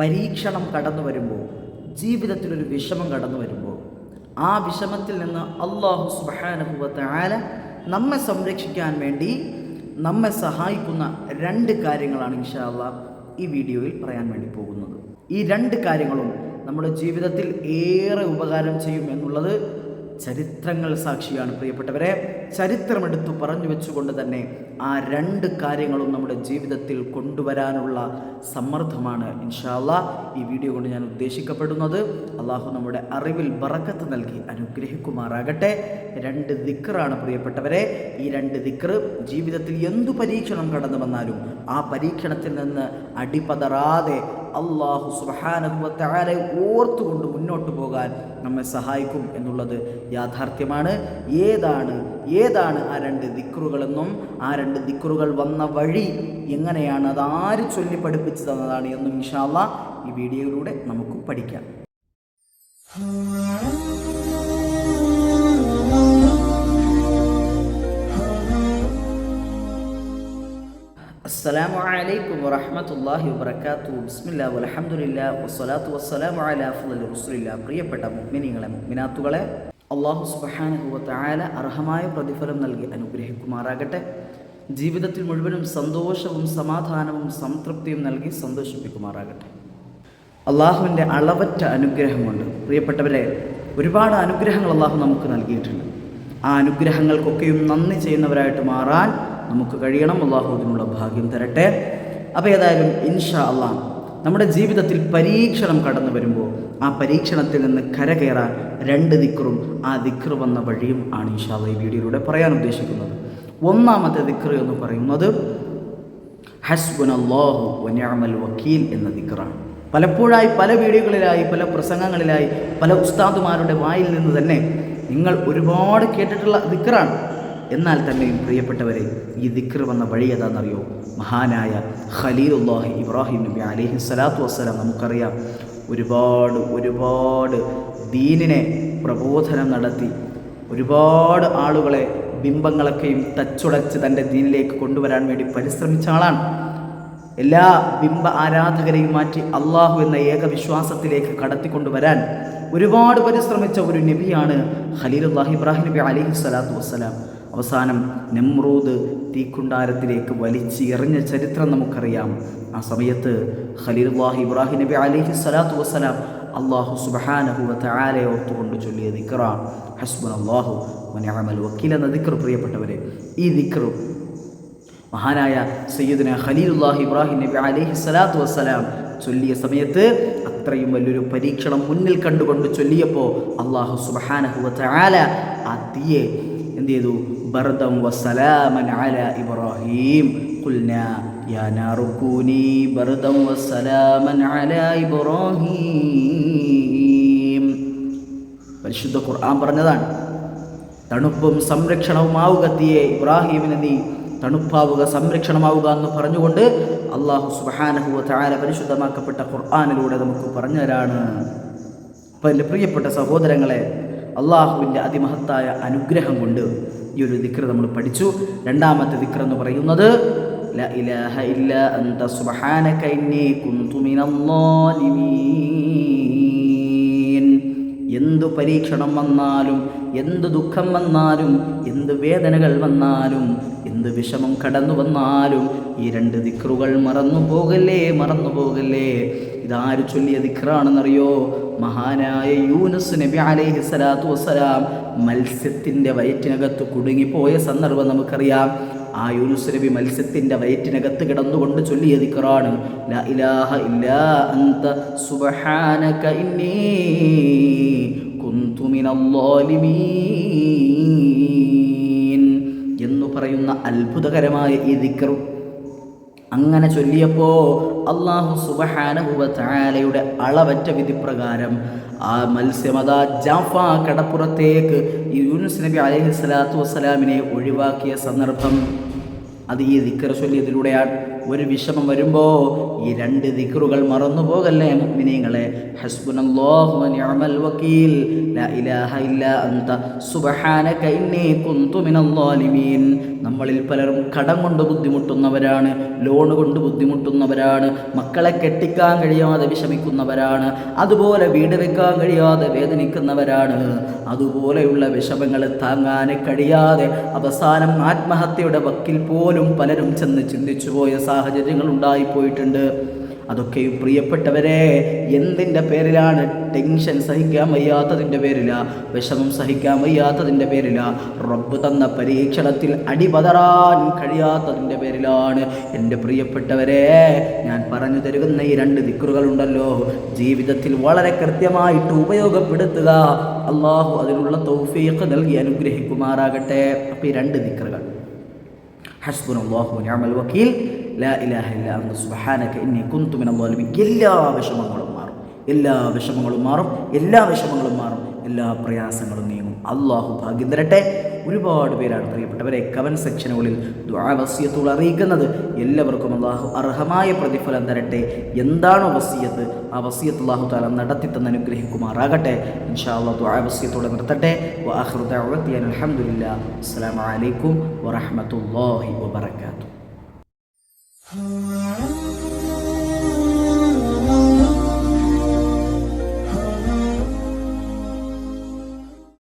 പരീക്ഷണം കടന്നു വരുമ്പോൾ ജീവിതത്തിലൊരു വിഷമം കടന്നു വരുമ്പോൾ ആ വിഷമത്തിൽ നിന്ന് അള്ളാഹു സുബാനുഭവത്തെ നമ്മെ സംരക്ഷിക്കാൻ വേണ്ടി നമ്മെ സഹായിക്കുന്ന രണ്ട് കാര്യങ്ങളാണ് ഇൻഷാല്ല ഈ വീഡിയോയിൽ പറയാൻ വേണ്ടി പോകുന്നത്. ഈ രണ്ട് കാര്യങ്ങളും നമ്മുടെ ജീവിതത്തിൽ ഏറെ ഉപകാരം ചെയ്യും എന്നുള്ളത് ചരിത്രങ്ങൾ സാക്ഷിയാണ് പ്രിയപ്പെട്ടവരെ. ചരിത്രമെടുത്തു പറഞ്ഞു വെച്ചുകൊണ്ട് തന്നെ ആ രണ്ട് കാര്യങ്ങളും നമ്മുടെ ജീവിതത്തിൽ കൊണ്ടുവരാനുള്ള സമ്മർദ്ദമാണ് ഇൻഷാല്ല ഈ വീഡിയോ കൊണ്ട് ഞാൻ ഉദ്ദേശിക്കപ്പെടുന്നത്. അള്ളാഹു നമ്മുടെ അറിവിൽ ബറക്കത്ത് നൽകി അനുഗ്രഹിക്കുമാറാകട്ടെ. രണ്ട് ദിക്കറാണ് പ്രിയപ്പെട്ടവരെ. ഈ രണ്ട് ദിക്കർ ജീവിതത്തിൽ എന്തു പരീക്ഷണം കടന്നു വന്നാലും ആ പരീക്ഷണത്തിൽ നിന്ന് അടിപതറാതെ അള്ളാഹു സുബാനുഭവത്തെ ഓർത്തുകൊണ്ട് മുന്നോട്ട് പോകാൻ നമ്മെ സഹായിക്കും എന്നുള്ളത് യാഥാർത്ഥ്യമാണ്. ഏതാണ് ഏതാണ് ആ രണ്ട് ദിക്റുകളെന്നും ആ രണ്ട് ദിക്റുകൾ വന്ന വഴി എങ്ങനെയാണ് അത് ആര് ചൊല്ലി പഠിപ്പിച്ചു തന്നതാണ് എന്നും ഇൻഷാല്ല ഈ വീഡിയോയിലൂടെ നമുക്ക് പഠിക്കാം. السلام عليكم ورحمة الله وبركاته بسم الله والحمد لله والصلاة والسلام على أفضل رسول الله പ്രിയപ്പെട്ട മുഅ്മിനീങ്ങളെ മുഅ്മിനാത്തുകളെ അള്ളാഹു സുബ്ഹാനഹു വ തആല അർഹമായ പ്രതിഫലം നൽകി അനുഗ്രഹിക്കുമാറാകട്ടെ ജീവിതത്തിൽ മുഴുവനും സന്തോഷവും സമാധാനവും സംതൃപ്തിയും നൽകി സന്തോഷിപ്പിക്കുമാറാകട്ടെ അള്ളാഹുവിൻ്റെ അളവറ്റ അനുഗ്രഹം കൊണ്ട് പ്രിയപ്പെട്ടവരെ ഒരുപാട് അനുഗ്രഹങ്ങൾ അള്ളാഹു നമുക്ക് നൽകിയിട്ടുണ്ട് ആ അനുഗ്രഹങ്ങൾക്കൊക്കെയും നന്ദി ചെയ്യുന്നവരായിട്ട് മാറാൻ നമുക്ക് കഴിയണം. അള്ളാഹു അതിനുള്ള ഭാഗ്യം തരട്ടെ. അപ്പോൾ ഏതായാലും ഇൻഷാ അള്ളാഹ് നമ്മുടെ ജീവിതത്തിൽ പരീക്ഷണം കടന്നു വരുമ്പോൾ ആ പരീക്ഷണത്തിൽ നിന്ന് കരകയറാൻ രണ്ട് ദിക്റും ആ ദിക്റ് വന്ന വഴിയും ആണ് ഇൻഷാ അള്ളാഹ് ഈ വീഡിയോയിലൂടെ പറയാൻ ഉദ്ദേശിക്കുന്നത്. ഒന്നാമത്തെ ദിക്റ് എന്ന് പറയുന്നത് ഹസ്ബുൻ അള്ളാഹു വനിഅമൽ വക്കീൽ എന്ന ദിക്റാണ്. പലപ്പോഴായി പല വീഡിയോകളിലായി പല പ്രസംഗങ്ങളിലായി പല ഉസ്താദുമാരുടെ വായിൽ നിന്ന് തന്നെ നിങ്ങൾ ഒരുപാട് കേട്ടിട്ടുള്ള ദിക്റാണ്. എന്നാൽ തന്നെയും പ്രിയപ്പെട്ടവരെ ഈ ദിക്ർ വന്ന വഴി ഏതാണെന്നറിയോ? മഹാനായ ഖലീലുല്ലാഹി ഇബ്രാഹിം നബി അലിഹി സ്വലാത്തു വസ്സലാം നമുക്കറിയാം. ഒരുപാട് ഒരുപാട് ദീനിനെ പ്രബോധനം നടത്തി ഒരുപാട് ആളുകളെ ബിംബങ്ങളൊക്കെയും തച്ചുടച്ച് തന്റെ ദീനിലേക്ക് കൊണ്ടുവരാൻ വേണ്ടി പരിശ്രമിച്ച ആളാണ്. എല്ലാ ബിംബ ആരാധകരെയും മാറ്റി അള്ളാഹു എന്ന ഏകവിശ്വാസത്തിലേക്ക് കടത്തിക്കൊണ്ടുവരാൻ ഒരുപാട് പരിശ്രമിച്ച ഒരു നബിയാണ് ഖലീലുല്ലാഹി ഇബ്രാഹിം നബി അലിഹി സ്വലാത്തു വസ്സലാം. അവസാനം നെമ്രൂദ് തീക്കുണ്ടാരത്തിലേക്ക് വലിച്ച് എറിഞ്ഞ ചരിത്രം നമുക്കറിയാം. ആ സമയത്ത് ഖലീലുല്ലാഹി ഇബ്രാഹിം നബി അലിഹി സലാത്തു വസ്സലാം അള്ളാഹു സുബഹാനഹുവത്തെ ആലെ ഓർത്തുകൊണ്ട് ചൊല്ലിയ ദിക്റ. ഹസ്ബുൻ അള്ളാഹു വനിഅമൽ വക്കീൽ എന്ന ദിക്ർ പ്രിയപ്പെട്ടവരെ ഈ ദിക്ർ മഹാനായ സയ്യിദിന ഖലീലുല്ലാഹി ഇബ്രാഹിം നബി അലൈഹി സലാത്തു വസ്സലാം ചൊല്ലിയ സമയത്ത് അത്രയും വലിയൊരു പരീക്ഷണം മുന്നിൽ കണ്ടുകൊണ്ട് ചൊല്ലിയപ്പോൾ അള്ളാഹു സുബഹാനഹുവ ആ തീയെ എന്ത് ചെയ്തു? ബർദം വസലാമൻ അല ഇബ്രാഹിം. ഖുൽന യാ നാറു കൂനി ബർദം വസ്സലാമൻ അല ഇബ്രാഹിം. പരിശുദ്ധ ഖുർആൻ പറഞ്ഞതാണ് തണുപ്പും സംരക്ഷണവുമാവുക തീയെ ഇബ്രാഹിമിന് നീ തണുപ്പാവുക സംരക്ഷണമാവുക എന്ന് പറഞ്ഞുകൊണ്ട് അള്ളാഹു സുബാനഹുവ താര പരിശുദ്ധമാക്കപ്പെട്ട ഖുർആാനിലൂടെ നമുക്ക് പറഞ്ഞുതരാണ്. അപ്പം എന്റെ പ്രിയപ്പെട്ട സഹോദരങ്ങളെ അള്ളാഹുവിന്റെ അതിമഹത്തായ അനുഗ്രഹം കൊണ്ട് ഈ ഒരു ദിക്ര നമ്മൾ പഠിച്ചു. രണ്ടാമത്തെ ദിക്ര എന്ന് പറയുന്നത് എന്തു പരീക്ഷണം വന്നാലും എന്ത് ദുഃഖം വന്നാലും എന്ത് വേദനകൾ വന്നാലും എന്ത് വിഷമം കടന്നു വന്നാലും ഈ രണ്ട് ദിക്റുകൾ മറന്നു പോകല്ലേ മറന്നു പോകല്ലേ? ഇതാര് ചൊല്ലിയ ദിക്റാണെന്നറിയോ? മഹാനായ യൂനസ് നബി അലൈഹി സ്വലാത്തു വസ്സലാം മത്സ്യത്തിന്റെ വയറ്റിനകത്ത് കുടുങ്ങിപ്പോയ സന്ദർഭം നമുക്കറിയാം. ആ യൂനുസ് നബി മത്സ്യത്തിന്റെ വയറ്റിനകത്ത് കിടന്നുകൊണ്ട് ചൊല്ലിയ ദിക്റാണ്. ലാ ഇലാഹ ഇല്ലാ സുബ്ഹാനക കുന്തു മിനൽ അത്ഭുതകരമായ ഈ ദിക്ർ അങ്ങനെ ചൊല്ലിയപ്പോൾ അള്ളാഹു സുബഹാനഹുബാലയുടെ അളവറ്റ വിധിപ്രകാരം ആ മത്സ്യമത ജാഫ കടപ്പുറത്തേക്ക് യൂനുസ് നബി അലൈഹി സ്വലാത്തു വസ്സലാമിനെ ഒഴിവാക്കിയ സന്ദർഭം. അത് ഈ ദിക്കർ ചൊല്ലിയതിലൂടെയാണ്. ഒരു വിഷമം വരുമ്പോൾ ഈ രണ്ട് ദിക്കറുകൾ മറന്നു പോകല്ലേ മുഅ്മിനീങ്ങളെ? ഹസ്ബുനല്ലാഹു വകീൽ ലാ ഇലാഹ ഇല്ലാ അൻത സുബ്ഹാനക ഇന്നി കുന്തു മിനൽ നമ്മളിൽ പലരും കടം കൊണ്ട് ബുദ്ധിമുട്ടുന്നവരാണ് ലോൺ കൊണ്ട് ബുദ്ധിമുട്ടുന്നവരാണ് മക്കളെ കെട്ടിക്കാൻ കഴിയാതെ വിഷമിക്കുന്നവരാണ് അതുപോലെ വീട് വെക്കാൻ കഴിയാതെ വേദനിക്കുന്നവരാണ്. അതുപോലെയുള്ള വിഷമങ്ങൾ താങ്ങാൻ കഴിയാതെ അവസാനം ആത്മഹത്യയുടെ വക്കിൽ പോലും പലരും ചെന്ന് ചിന്തിച്ചു പോയ സാഹചര്യങ്ങൾ ഉണ്ടായിപ്പോയിട്ടുണ്ട്. അതൊക്കെയും പ്രിയപ്പെട്ടവരെ എന്തിന്റെ പേരിലാണ് ടെൻഷൻ സഹിക്കാൻ വയ്യാത്തതിന്റെ പേരില? വിഷമം സഹിക്കാൻ വയ്യാത്തതിന്റെ പേരില? റബ്ബ് തന്ന പരീക്ഷണത്തിൽ അടിപതറാൻ കഴിയാത്തതിന്റെ പേരിലാണ്. എന്റെ പ്രിയപ്പെട്ടവരെ ഞാൻ പറഞ്ഞു തരുന്ന ഈ രണ്ട് ദിക്കറുകളുണ്ടല്ലോ ജീവിതത്തിൽ വളരെ കൃത്യമായിട്ട് ഉപയോഗപ്പെടുത്തുക. അള്ളാഹു അതിനുള്ള തൗഫീഖ് നൽകി അനുഗ്രഹിക്കുമാറാകട്ടെ. അപ്പോൾ ഈ രണ്ട് ദിക്കറുകൾ ഹസ്ബുൻ അള്ളാഹു ഞാൻ വക്കീൽ. ലാ ഇലാഹ ഇല്ലാ സുബ്ഹാനക ഇന്നി കുന്തു മിനൽ ളാലിമീൻ. എല്ലാ വിഷമങ്ങളും മാറും. എല്ലാ വിഷമങ്ങളും മാറും. എല്ലാ വിഷമങ്ങളും മാറും. എല്ലാ പ്രയാസങ്ങളും നീങ്ങും. അള്ളാഹു ഭാഗ്യം തരട്ടെ ഒരുപാട് പേരാണ് പ്രിയപ്പെട്ടവരെ കവൻ സെക്ഷനുകളിൽ വസിയത്തുകൾ അറിയിക്കുന്നത്. എല്ലാവർക്കും അള്ളാഹു അർഹമായ പ്രതിഫലം തരട്ടെ. എന്താണ് വസിയത്ത്? ആ വസിയത്ത് അള്ളാഹു താല നടത്തി തന്ന് അനുഗ്രഹിക്കുമാറാകട്ടെ. ഇൻഷാ അള്ളാഹു വസിയത്തോടെ നിർത്തട്ടെ. അലഹമുല്ല അസ്സാം വലൈക്കും വറഹമത്തല്ലാഹി Oh.